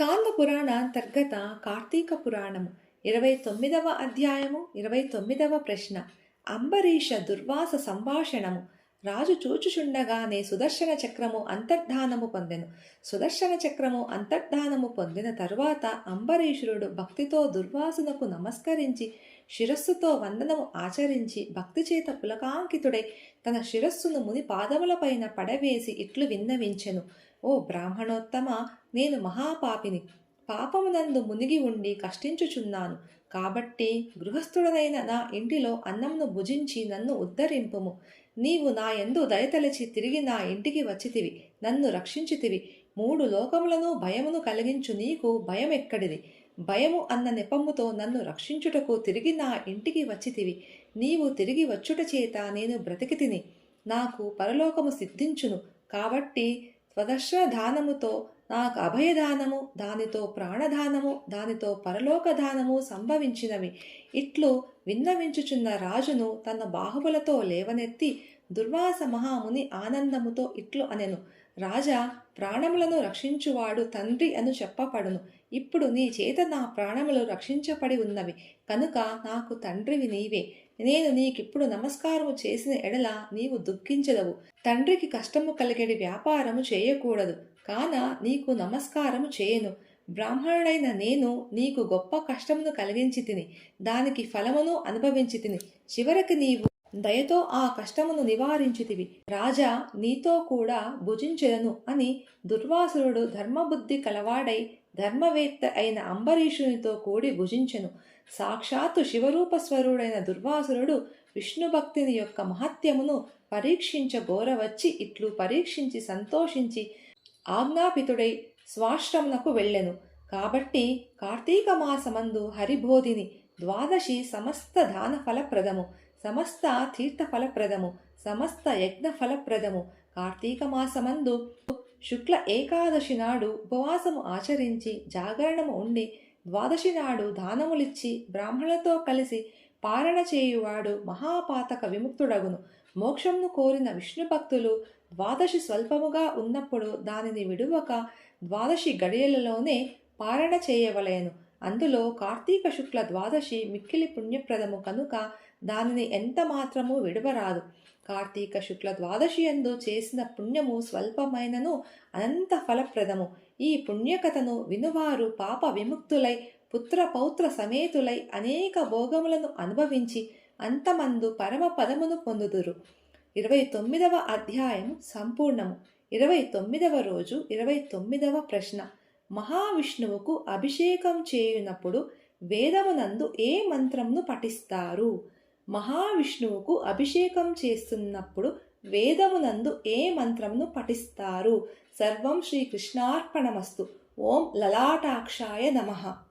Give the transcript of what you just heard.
స్కాంద పురాణాంతర్గత కార్తీక పురాణము ఇరవై తొమ్మిదవ అధ్యాయము ఇరవై తొమ్మిదవ ప్రశ్న అంబరీష దుర్వాస సంభాషణము రాజు చూచుచుండగానే సుదర్శన చక్రము అంతర్ధానము పొందెను. సుదర్శన చక్రము అంతర్ధానము పొందిన తరువాత అంబరీషుడు భక్తితో దుర్వాసునకు నమస్కరించి శిరస్సుతో వందనము ఆచరించి భక్తి చేత పులకాంకితుడై తన శిరస్సును ముని పాదములపైన పడవేసి ఇట్లు విన్నవించెను. ఓ బ్రాహ్మణోత్తమ నేను మహాపాపిని. పాపమునందు మునిగి ఉండి కష్టించుచున్నాను. కాబట్టి గృహస్థుడనైన నా ఇంటిలో అన్నమును భుజించి నన్ను ఉద్ధరింపుము. నీవు నా యందు దయతలచి తిరిగి నా ఇంటికి వచ్చితివి. నన్ను రక్షించితివి. మూడు లోకములను భయమును కలిగించు నీకు భయం ఎక్కడిది భయము అన్న నెపముతో నన్ను రక్షించుటకు తిరిగి నా ఇంటికి వచ్చితివి. నీవు తిరిగి వచ్చుట చేత నేను బ్రతికి తిని నాకు పరలోకము సిద్ధించును. కాబట్టి స్వదర్శన దానముతో నాకు అభయదానము దానితో ప్రాణదానము దానితో పరలోకదానము సంభవించినవి. ఇట్లు విన్నవించుచున్న రాజును తన బాహువులతో లేవనెత్తి దుర్వాస మహాముని ఆనందముతో ఇట్లు అనెను రాజా ప్రాణములను రక్షించువాడు తండ్రి అను చెప్పపడును ఇప్పుడు నీ చేత నా ప్రాణములు రక్షించబడి ఉన్నవి. కనుక నాకు తండ్రివి నీవే. నేను నీకిప్పుడు నమస్కారము చేసిన ఎడల నీవు దుఃఖించదవు. తండ్రికి కష్టము కలిగేడి వ్యాపారము చేయకూడదు. కాన నీకు నమస్కారము చేయను. బ్రాహ్మణుడైన నేను నీకు గొప్ప కష్టమును కలిగించి తిని దానికి ఫలమును అనుభవించి తిని చివరికి నీవు దయతో ఆ కష్టమును నివారించితివి. రాజా నీతో కూడా భుజించెదను అని దుర్వాసురుడు ధర్మబుద్ధి కలవాడై ధర్మవేత్త అయిన అంబరీషునితో కూడి భుజించెను. సాక్షాత్తు శివరూపస్వరుడైన దుర్వాసురుడు విష్ణుభక్తిని యొక్క మహత్యమును పరీక్షించగోరవచ్చి ఇట్లు పరీక్షించి సంతోషించి ఆజ్ఞాపితుడై స్వాశ్రమునకు వెళ్ళెను. కాబట్టి కార్తీక మాసమందు హరిబోధిని ద్వాదశి సమస్త దానఫలప్రదము. సమస్త తీర్థ ఫలప్రదము సమస్త యజ్ఞ ఫలప్రదము కార్తీక మాసమందు శుక్ల ఏకాదశి నాడు ఉపవాసము ఆచరించి జాగరణము ఉండి ద్వాదశి నాడు దానములిచ్చి బ్రాహ్మణులతో కలిసి పారణ చేయువాడు మహాపాతక విముక్తుడగును. మోక్షంను కోరిన విష్ణు భక్తులు ద్వాదశి స్వల్పముగా ఉన్నప్పుడు దానిని విడువక ద్వాదశి గడియలలోనే పారణ చేయవలయను అందులో కార్తీక శుక్ల ద్వాదశి మిక్కిలి పుణ్యప్రదము కనుక దానిని ఎంత మాత్రము విడవరాదు. కార్తీక శుక్ల ద్వాదశి ఎందు చేసిన పుణ్యము స్వల్పమైనను అనంత ఫలప్రదము. ఈ పుణ్యకథను వినువారు పాప విముక్తులై పుత్ర పౌత్ర సమేతులై అనేక భోగములను అనుభవించి అంతమందు పరమ పదమును పొందుదురు. ఇరవై తొమ్మిదవ అధ్యాయం సంపూర్ణము. ఇరవై తొమ్మిదవ రోజు ఇరవై తొమ్మిదవ ప్రశ్న. మహావిష్ణువుకు అభిషేకం చేయునప్పుడు వేదమునందు ఏ మంత్రంను పఠిస్తారు? మహావిష్ణువుకు అభిషేకం చేస్తున్నప్పుడు వేదమునందు ఏ మంత్రంను పఠిస్తారు? సర్వం శ్రీకృష్ణార్పణమస్తు. ఓం లలాటాక్షాయ నమః.